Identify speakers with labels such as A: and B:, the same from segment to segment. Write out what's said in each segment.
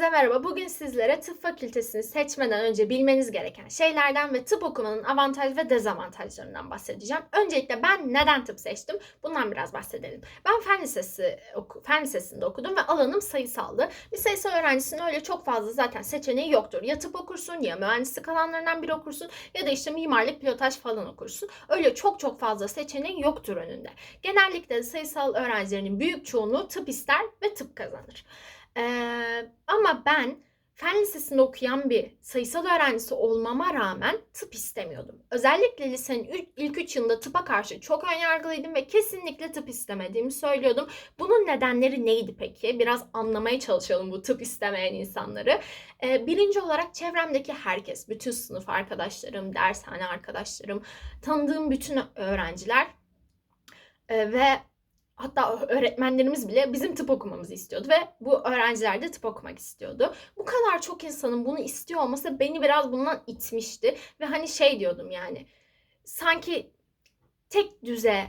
A: Hepinize merhaba. Bugün sizlere tıp fakültesini seçmeden önce bilmeniz gereken şeylerden ve tıp okumanın avantaj ve dezavantajlarından bahsedeceğim. Öncelikle ben neden tıp seçtim? Bundan biraz bahsedelim. Ben fen lisesi oku, fen lisesinde okudum ve alanım sayısaldı. Bir sayısal öğrencisinin öyle çok fazla zaten seçeneği yoktur. Ya tıp okursun ya mühendislik alanlarından biri okursun ya da işte mimarlık, pilotaj falan okursun. Öyle çok çok fazla seçeneği yoktur önünde. Genellikle sayısal öğrencilerin büyük çoğunluğu tıp ister ve tıp kazanır. Ee, ama ben fen lisesinde okuyan bir sayısal öğrencisi olmama rağmen tıp istemiyordum. Özellikle lisenin ilk, ilk üç yılında tıpa karşı çok önyargılıydım ve kesinlikle tıp istemediğimi söylüyordum. Bunun nedenleri neydi peki? Biraz anlamaya çalışalım bu tıp istemeyen insanları. Ee, birinci olarak çevremdeki herkes, bütün sınıf arkadaşlarım, dershane arkadaşlarım, tanıdığım bütün öğrenciler ve Hatta öğretmenlerimiz bile bizim tıp okumamızı istiyordu ve bu öğrenciler de tıp okumak istiyordu. Bu kadar çok insanın bunu istiyor olması beni biraz bundan itmişti ve hani şey diyordum yani sanki tek düze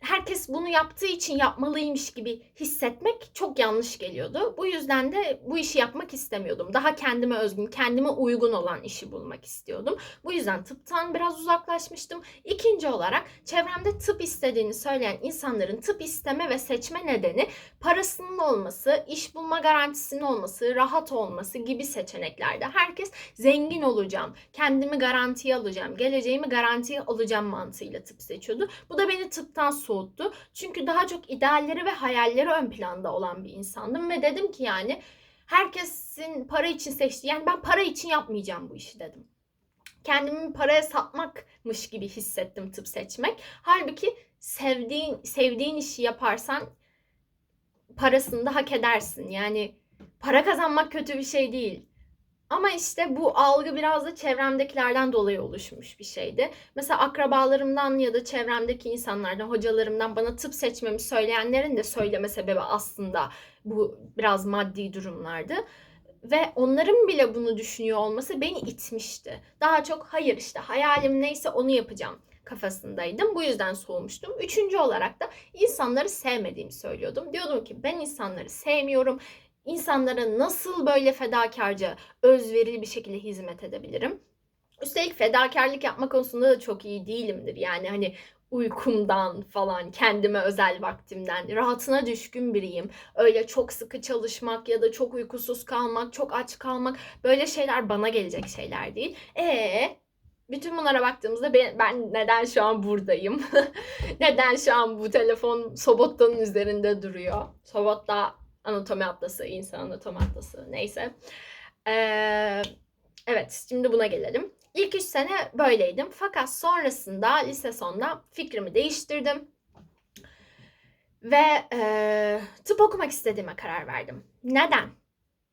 A: herkes bunu yaptığı için yapmalıymış gibi hissetmek çok yanlış geliyordu. Bu yüzden de bu işi yapmak istemiyordum. Daha kendime özgün, kendime uygun olan işi bulmak istiyordum. Bu yüzden tıptan biraz uzaklaşmıştım. İkinci olarak çevremde tıp istediğini söyleyen insanların tıp isteme ve seçme nedeni parasının olması, iş bulma garantisinin olması, rahat olması gibi seçeneklerde herkes zengin olacağım, kendimi garantiye alacağım, geleceğimi garantiye alacağım mantığıyla tıp seçiyordu. Bu da beni tıptan soğuttu. Çünkü daha çok idealleri ve hayalleri ön planda olan bir insandım ve dedim ki yani herkesin para için seçtiği yani ben para için yapmayacağım bu işi dedim. Kendimi paraya satmakmış gibi hissettim tıp seçmek. Halbuki sevdiğin sevdiğin işi yaparsan parasını da hak edersin. Yani para kazanmak kötü bir şey değil. Ama işte bu algı biraz da çevremdekilerden dolayı oluşmuş bir şeydi. Mesela akrabalarımdan ya da çevremdeki insanlardan, hocalarımdan bana tıp seçmemi söyleyenlerin de söyleme sebebi aslında bu biraz maddi durumlardı. Ve onların bile bunu düşünüyor olması beni itmişti. Daha çok hayır işte hayalim neyse onu yapacağım kafasındaydım. Bu yüzden soğumuştum. Üçüncü olarak da insanları sevmediğimi söylüyordum. Diyordum ki ben insanları sevmiyorum insanlara nasıl böyle fedakarca, özverili bir şekilde hizmet edebilirim? Üstelik fedakarlık yapma konusunda da çok iyi değilimdir. Yani hani uykumdan falan, kendime özel vaktimden, rahatına düşkün biriyim. Öyle çok sıkı çalışmak ya da çok uykusuz kalmak, çok aç kalmak böyle şeyler bana gelecek şeyler değil. E bütün bunlara baktığımızda ben, ben neden şu an buradayım? neden şu an bu telefon Sobot'tanın üzerinde duruyor? Sobot'ta Anatomi atlası, insan anatomi atlası neyse. Ee, evet şimdi buna gelelim. İlk 3 sene böyleydim. Fakat sonrasında lise sonunda fikrimi değiştirdim. Ve e, tıp okumak istediğime karar verdim. Neden?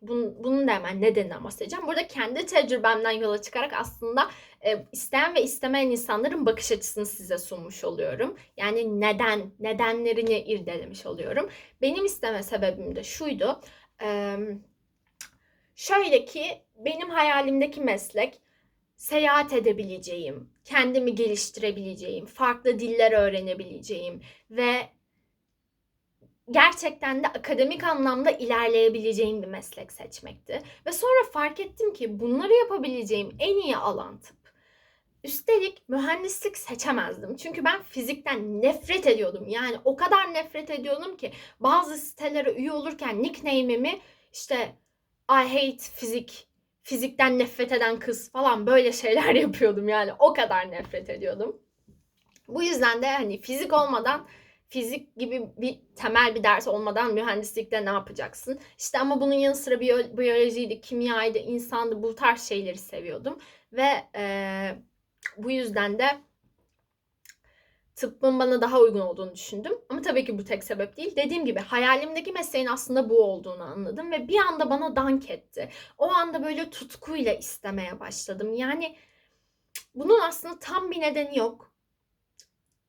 A: Bunun, bunun da hemen nedeninden bahsedeceğim. Burada kendi tecrübemden yola çıkarak aslında e, isteyen ve istemeyen insanların bakış açısını size sunmuş oluyorum. Yani neden, nedenlerini irdelemiş oluyorum. Benim isteme sebebim de şuydu. E, şöyle ki benim hayalimdeki meslek seyahat edebileceğim, kendimi geliştirebileceğim, farklı diller öğrenebileceğim ve gerçekten de akademik anlamda ilerleyebileceğim bir meslek seçmekti. Ve sonra fark ettim ki bunları yapabileceğim en iyi alan tıp. Üstelik mühendislik seçemezdim. Çünkü ben fizikten nefret ediyordum. Yani o kadar nefret ediyordum ki bazı sitelere üye olurken nickname'imi işte I hate fizik, fizikten nefret eden kız falan böyle şeyler yapıyordum. Yani o kadar nefret ediyordum. Bu yüzden de hani fizik olmadan fizik gibi bir temel bir ders olmadan mühendislikte ne yapacaksın? İşte ama bunun yanı sıra biyo- biyolojiydi, kimyaydı, insandı bu tarz şeyleri seviyordum. Ve e, bu yüzden de tıbbın bana daha uygun olduğunu düşündüm. Ama tabii ki bu tek sebep değil. Dediğim gibi hayalimdeki mesleğin aslında bu olduğunu anladım ve bir anda bana dank etti. O anda böyle tutkuyla istemeye başladım. Yani bunun aslında tam bir nedeni yok.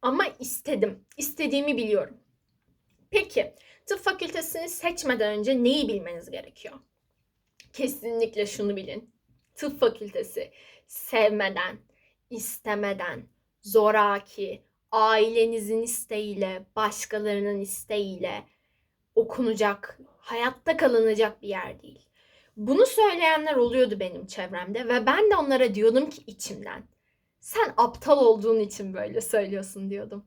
A: Ama istedim. İstediğimi biliyorum. Peki tıp fakültesini seçmeden önce neyi bilmeniz gerekiyor? Kesinlikle şunu bilin. Tıp fakültesi sevmeden, istemeden, zoraki, ailenizin isteğiyle, başkalarının isteğiyle okunacak, hayatta kalınacak bir yer değil. Bunu söyleyenler oluyordu benim çevremde ve ben de onlara diyordum ki içimden sen aptal olduğun için böyle söylüyorsun diyordum.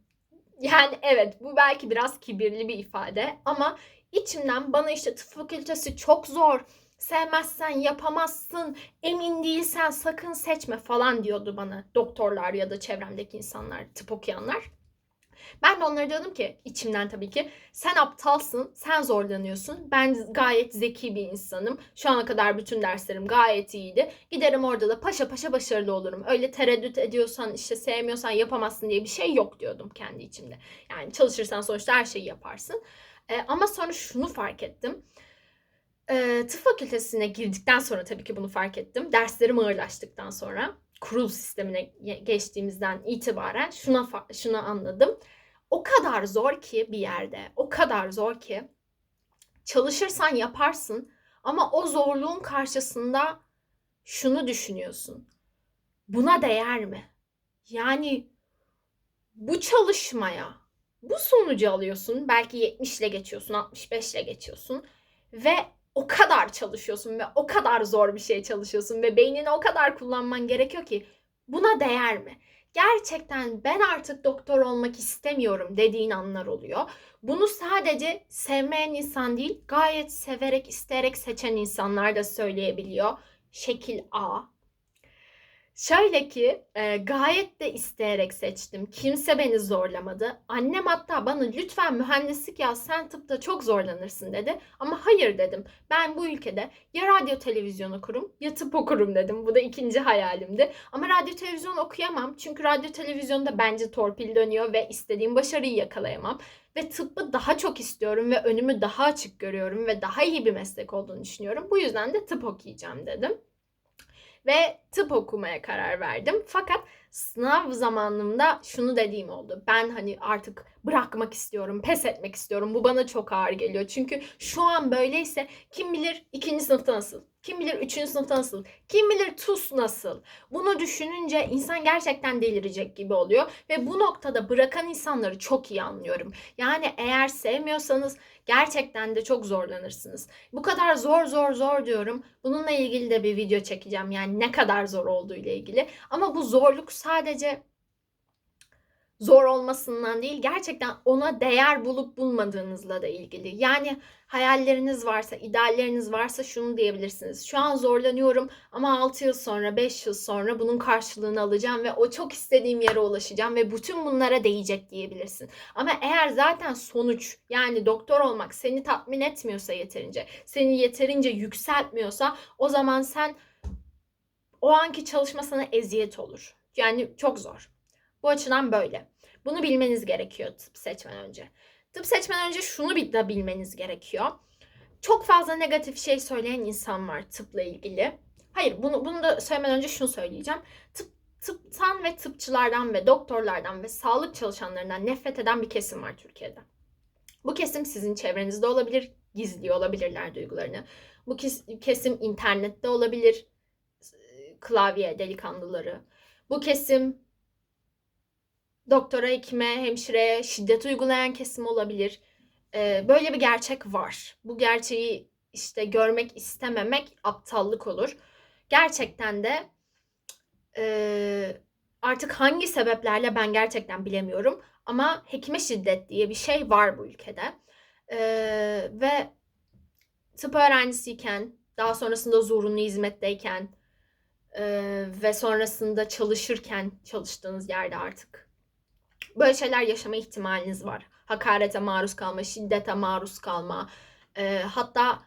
A: Yani evet bu belki biraz kibirli bir ifade ama içimden bana işte tıp fakültesi çok zor, sevmezsen yapamazsın, emin değilsen sakın seçme falan diyordu bana doktorlar ya da çevremdeki insanlar, tıp okuyanlar. Ben de onlara diyordum ki içimden tabii ki sen aptalsın, sen zorlanıyorsun. Ben gayet zeki bir insanım. Şu ana kadar bütün derslerim gayet iyiydi. Giderim orada da paşa paşa başarılı olurum. Öyle tereddüt ediyorsan işte sevmiyorsan yapamazsın diye bir şey yok diyordum kendi içimde. Yani çalışırsan sonuçta her şeyi yaparsın. Ee, ama sonra şunu fark ettim. Ee, tıp fakültesine girdikten sonra tabii ki bunu fark ettim. Derslerim ağırlaştıktan sonra kurul sistemine geçtiğimizden itibaren şuna şunu anladım o kadar zor ki bir yerde, o kadar zor ki çalışırsan yaparsın ama o zorluğun karşısında şunu düşünüyorsun. Buna değer mi? Yani bu çalışmaya bu sonucu alıyorsun. Belki 70 ile geçiyorsun, 65 ile geçiyorsun ve o kadar çalışıyorsun ve o kadar zor bir şey çalışıyorsun ve beynini o kadar kullanman gerekiyor ki buna değer mi? gerçekten ben artık doktor olmak istemiyorum dediğin anlar oluyor. Bunu sadece sevmeyen insan değil, gayet severek, isteyerek seçen insanlar da söyleyebiliyor. Şekil A. Şöyle ki e, gayet de isteyerek seçtim. Kimse beni zorlamadı. Annem hatta bana lütfen mühendislik yaz sen tıpta çok zorlanırsın dedi. Ama hayır dedim. Ben bu ülkede ya radyo televizyon okurum ya tıp okurum dedim. Bu da ikinci hayalimdi. Ama radyo televizyon okuyamam. Çünkü radyo televizyonda bence torpil dönüyor ve istediğim başarıyı yakalayamam. Ve tıbbı daha çok istiyorum ve önümü daha açık görüyorum ve daha iyi bir meslek olduğunu düşünüyorum. Bu yüzden de tıp okuyacağım dedim ve tıp okumaya karar verdim. Fakat sınav zamanımda şunu dediğim oldu. Ben hani artık bırakmak istiyorum, pes etmek istiyorum. Bu bana çok ağır geliyor. Çünkü şu an böyleyse kim bilir ikinci sınıfta nasıl? Kim bilir üçüncü sınıfta nasıl? Kim bilir TUS nasıl? Bunu düşününce insan gerçekten delirecek gibi oluyor. Ve bu noktada bırakan insanları çok iyi anlıyorum. Yani eğer sevmiyorsanız gerçekten de çok zorlanırsınız. Bu kadar zor zor zor diyorum. Bununla ilgili de bir video çekeceğim. Yani ne kadar zor olduğu ile ilgili. Ama bu zorluk sadece zor olmasından değil gerçekten ona değer bulup bulmadığınızla da ilgili. Yani hayalleriniz varsa, idealleriniz varsa şunu diyebilirsiniz. Şu an zorlanıyorum ama 6 yıl sonra, 5 yıl sonra bunun karşılığını alacağım ve o çok istediğim yere ulaşacağım ve bütün bunlara değecek diyebilirsin. Ama eğer zaten sonuç yani doktor olmak seni tatmin etmiyorsa yeterince, seni yeterince yükseltmiyorsa o zaman sen o anki çalışma sana eziyet olur. Yani çok zor. Bu açıdan böyle. Bunu bilmeniz gerekiyor tıp seçmeden önce. Tıp seçmeden önce şunu de bilmeniz gerekiyor. Çok fazla negatif şey söyleyen insan var tıpla ilgili. Hayır bunu, bunu da söylemeden önce şunu söyleyeceğim. Tıp, tıptan ve tıpçılardan ve doktorlardan ve sağlık çalışanlarından nefret eden bir kesim var Türkiye'de. Bu kesim sizin çevrenizde olabilir, gizliyor olabilirler duygularını. Bu kesim internette olabilir, klavye delikanlıları. Bu kesim doktora, hekime, hemşireye şiddet uygulayan kesim olabilir. Ee, böyle bir gerçek var. Bu gerçeği işte görmek istememek aptallık olur. Gerçekten de e, artık hangi sebeplerle ben gerçekten bilemiyorum. Ama hekime şiddet diye bir şey var bu ülkede. Ee, ve tıp öğrencisiyken, daha sonrasında zorunlu hizmetteyken ve sonrasında çalışırken çalıştığınız yerde artık böyle şeyler yaşama ihtimaliniz var. Hakarete maruz kalma, şiddete maruz kalma. E, hatta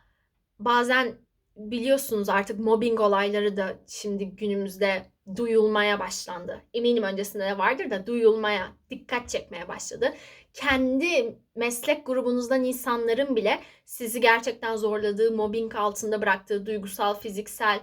A: bazen biliyorsunuz artık mobbing olayları da şimdi günümüzde duyulmaya başlandı. Eminim öncesinde de vardır da duyulmaya, dikkat çekmeye başladı. Kendi meslek grubunuzdan insanların bile sizi gerçekten zorladığı, mobbing altında bıraktığı duygusal, fiziksel,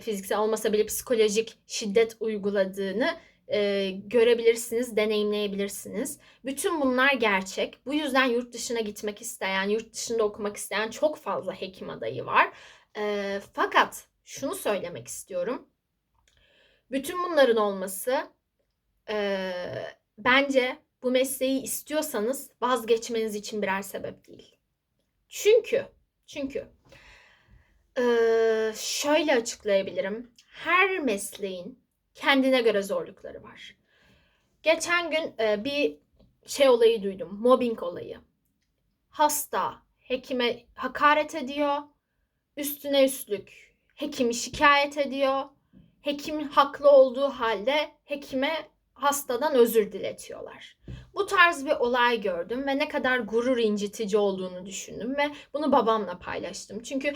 A: fiziksel olmasa bile psikolojik şiddet uyguladığını e, görebilirsiniz, deneyimleyebilirsiniz. Bütün bunlar gerçek. Bu yüzden yurt dışına gitmek isteyen, yurt dışında okumak isteyen çok fazla hekim adayı var. E, fakat şunu söylemek istiyorum. Bütün bunların olması e, bence bu mesleği istiyorsanız vazgeçmeniz için birer sebep değil. Çünkü Çünkü eee, şöyle açıklayabilirim. Her mesleğin kendine göre zorlukları var. Geçen gün e, bir şey olayı duydum. Mobbing olayı. Hasta hekime hakaret ediyor. Üstüne üstlük hekimi şikayet ediyor. Hekim haklı olduğu halde hekime hastadan özür diletiyorlar. Bu tarz bir olay gördüm ve ne kadar gurur incitici olduğunu düşündüm ve bunu babamla paylaştım. Çünkü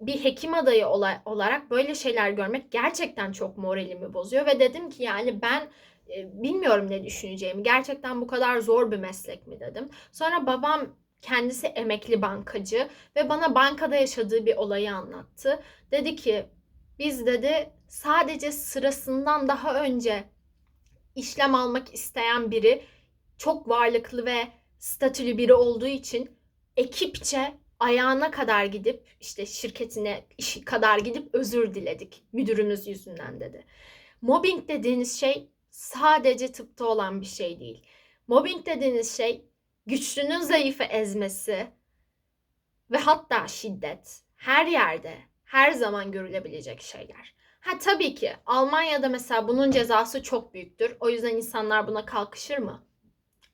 A: bir hekim adayı ola- olarak böyle şeyler görmek gerçekten çok moralimi bozuyor ve dedim ki yani ben e, bilmiyorum ne düşüneceğimi. Gerçekten bu kadar zor bir meslek mi dedim. Sonra babam kendisi emekli bankacı ve bana bankada yaşadığı bir olayı anlattı. Dedi ki biz dedi sadece sırasından daha önce işlem almak isteyen biri çok varlıklı ve statülü biri olduğu için ekipçe ayağına kadar gidip işte şirketine işi kadar gidip özür diledik müdürümüz yüzünden dedi. Mobbing dediğiniz şey sadece tıpta olan bir şey değil. Mobbing dediğiniz şey güçlünün zayıfı ezmesi ve hatta şiddet her yerde her zaman görülebilecek şeyler. Ha tabii ki Almanya'da mesela bunun cezası çok büyüktür. O yüzden insanlar buna kalkışır mı?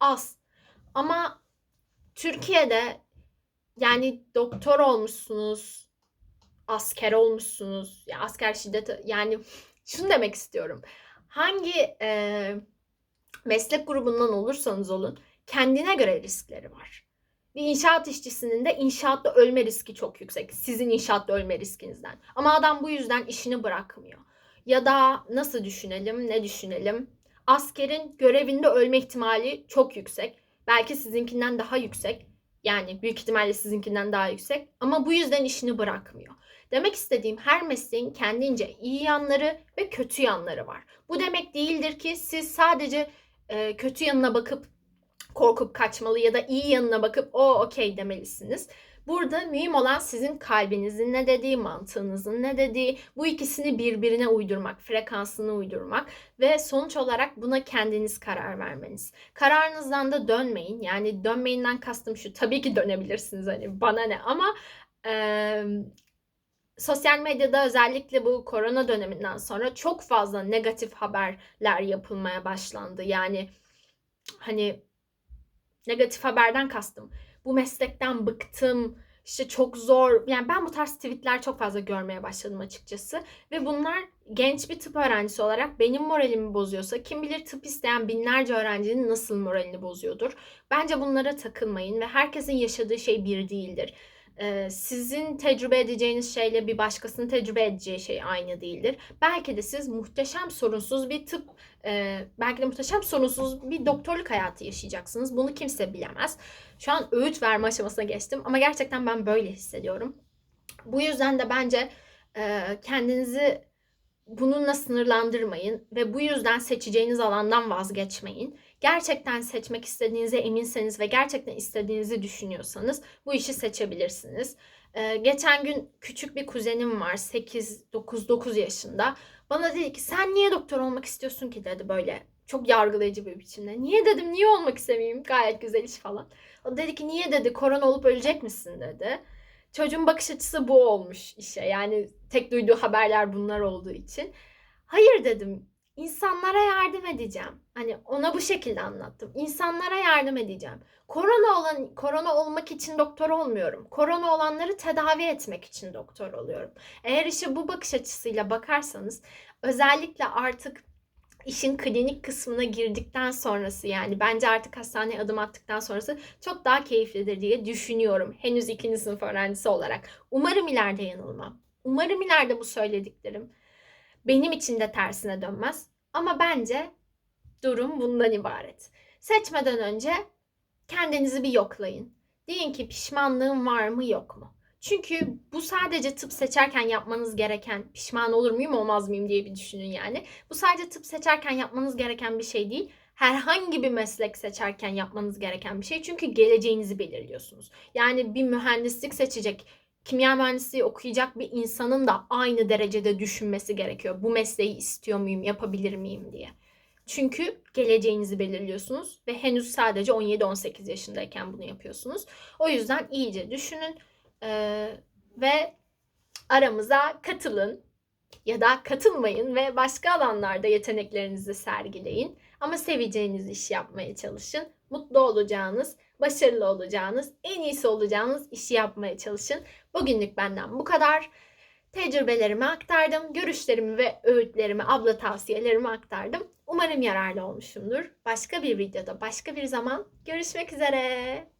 A: Az. Ama Türkiye'de yani doktor olmuşsunuz, asker olmuşsunuz. Ya asker şiddeti yani şunu demek istiyorum. Hangi e, meslek grubundan olursanız olun kendine göre riskleri var. Bir inşaat işçisinin de inşaatta ölme riski çok yüksek. Sizin inşaatta ölme riskinizden. Ama adam bu yüzden işini bırakmıyor. Ya da nasıl düşünelim, ne düşünelim? Askerin görevinde ölme ihtimali çok yüksek. Belki sizinkinden daha yüksek. Yani büyük ihtimalle sizinkinden daha yüksek. Ama bu yüzden işini bırakmıyor. Demek istediğim her mesleğin kendince iyi yanları ve kötü yanları var. Bu demek değildir ki siz sadece e, kötü yanına bakıp korkup kaçmalı ya da iyi yanına bakıp o okey demelisiniz. Burada mühim olan sizin kalbinizin ne dediği, mantığınızın ne dediği, bu ikisini birbirine uydurmak, frekansını uydurmak ve sonuç olarak buna kendiniz karar vermeniz. Kararınızdan da dönmeyin. Yani dönmeyinden kastım şu, tabii ki dönebilirsiniz hani bana ne ama e, sosyal medyada özellikle bu korona döneminden sonra çok fazla negatif haberler yapılmaya başlandı. Yani hani negatif haberden kastım. Bu meslekten bıktım. İşte çok zor. Yani ben bu tarz tweetler çok fazla görmeye başladım açıkçası. Ve bunlar genç bir tıp öğrencisi olarak benim moralimi bozuyorsa kim bilir tıp isteyen binlerce öğrencinin nasıl moralini bozuyordur. Bence bunlara takılmayın ve herkesin yaşadığı şey bir değildir. Ee, sizin tecrübe edeceğiniz şeyle bir başkasının tecrübe edeceği şey aynı değildir. Belki de siz muhteşem sorunsuz bir tıp, e, belki de muhteşem sorunsuz bir doktorluk hayatı yaşayacaksınız. Bunu kimse bilemez. Şu an öğüt verme aşamasına geçtim ama gerçekten ben böyle hissediyorum. Bu yüzden de bence e, kendinizi bununla sınırlandırmayın ve bu yüzden seçeceğiniz alandan vazgeçmeyin. Gerçekten seçmek istediğinize eminseniz ve gerçekten istediğinizi düşünüyorsanız bu işi seçebilirsiniz. Ee, geçen gün küçük bir kuzenim var 8-9-9 yaşında. Bana dedi ki sen niye doktor olmak istiyorsun ki dedi böyle çok yargılayıcı bir biçimde. Niye dedim niye olmak istemeyeyim gayet güzel iş falan. O dedi ki niye dedi korona olup ölecek misin dedi. Çocuğun bakış açısı bu olmuş işe. Yani tek duyduğu haberler bunlar olduğu için. Hayır dedim. İnsanlara yardım edeceğim. Hani ona bu şekilde anlattım. İnsanlara yardım edeceğim. Korona olan korona olmak için doktor olmuyorum. Korona olanları tedavi etmek için doktor oluyorum. Eğer işe bu bakış açısıyla bakarsanız özellikle artık işin klinik kısmına girdikten sonrası yani bence artık hastaneye adım attıktan sonrası çok daha keyiflidir diye düşünüyorum. Henüz ikinci sınıf öğrencisi olarak. Umarım ileride yanılmam. Umarım ileride bu söylediklerim benim için de tersine dönmez. Ama bence durum bundan ibaret. Seçmeden önce kendinizi bir yoklayın. Deyin ki pişmanlığım var mı yok mu? Çünkü bu sadece tıp seçerken yapmanız gereken, pişman olur muyum olmaz mıyım diye bir düşünün yani. Bu sadece tıp seçerken yapmanız gereken bir şey değil. Herhangi bir meslek seçerken yapmanız gereken bir şey. Çünkü geleceğinizi belirliyorsunuz. Yani bir mühendislik seçecek, kimya mühendisliği okuyacak bir insanın da aynı derecede düşünmesi gerekiyor. Bu mesleği istiyor muyum, yapabilir miyim diye. Çünkü geleceğinizi belirliyorsunuz ve henüz sadece 17-18 yaşındayken bunu yapıyorsunuz. O yüzden iyice düşünün Ee, ve aramıza katılın ya da katılmayın ve başka alanlarda yeteneklerinizi sergileyin. Ama seveceğiniz işi yapmaya çalışın. Mutlu olacağınız, başarılı olacağınız, en iyisi olacağınız işi yapmaya çalışın. Bugünlük benden bu kadar. Tecrübelerimi aktardım, görüşlerimi ve öğütlerimi, abla tavsiyelerimi aktardım. Umarım yararlı olmuşumdur. Başka bir videoda, başka bir zaman görüşmek üzere.